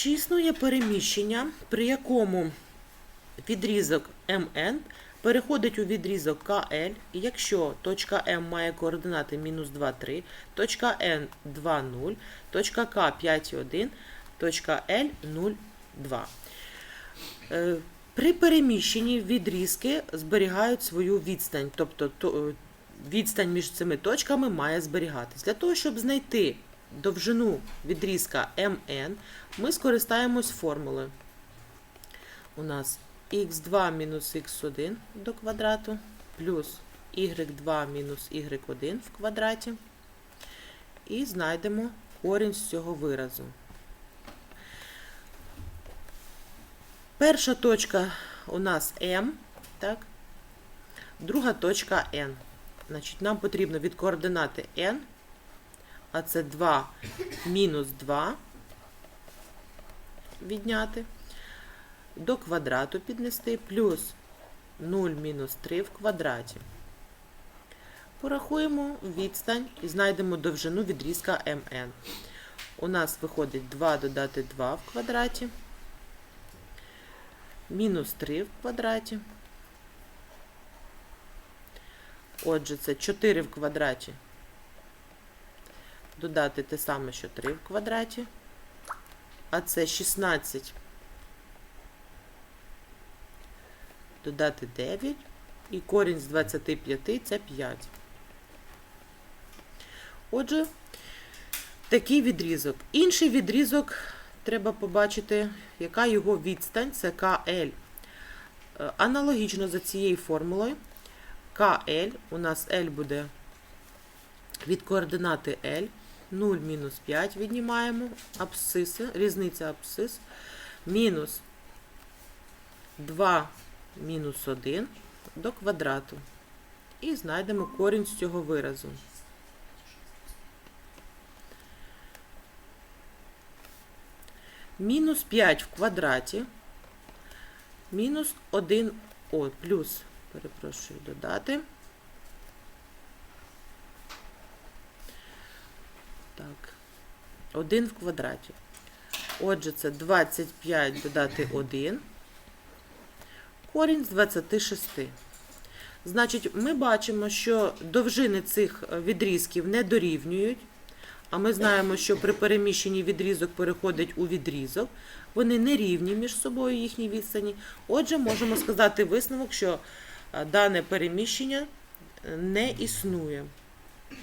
Чи існує переміщення, при якому відрізок МН переходить у відрізок КЛ, і якщо точка М має координати мінус 2, 3, точка N 2, 0, точка К 5, 1, точка L 0, 2. Е, При переміщенні відрізки зберігають свою відстань, тобто відстань між цими точками має зберігатись. Для того, щоб знайти довжину відрізка МН, ми скористаємось формулою. У нас х2 мінус х1 до квадрату плюс y2 мінус y1 в квадраті. І знайдемо корінь з цього виразу. Перша точка у нас М, так? друга точка N. Значить, нам потрібно від координати N, а це 2 мінус 2 відняти, до квадрату піднести, плюс 0 мінус 3 в квадраті. Порахуємо відстань і знайдемо довжину відрізка МН. У нас виходить 2 додати 2 в квадраті, мінус 3 в квадраті. Отже, це 4 в квадраті. Додати те саме, що 3 в квадраті. А це 16. Додати 9. І корінь з 25 це 5. Отже, такий відрізок. Інший відрізок треба побачити, яка його відстань, це КЛ. Е, Аналогічно за цією формулою. КЛ, у нас L буде від координати L, 0 мінус 5 віднімаємо абсциси, різниця абсцис, мінус 2 мінус 1 до квадрату. І знайдемо корінь з цього виразу. Мінус 5 в квадраті, мінус 1, о, плюс, перепрошую, додати. Так, 1 в квадраті. Отже, це 25 додати 1. Корінь з 26. Значить, ми бачимо, що довжини цих відрізків не дорівнюють. А ми знаємо, що при переміщенні відрізок переходить у відрізок. Вони не рівні між собою їхні відстані. Отже, можемо сказати висновок, що е, дане переміщення не існує.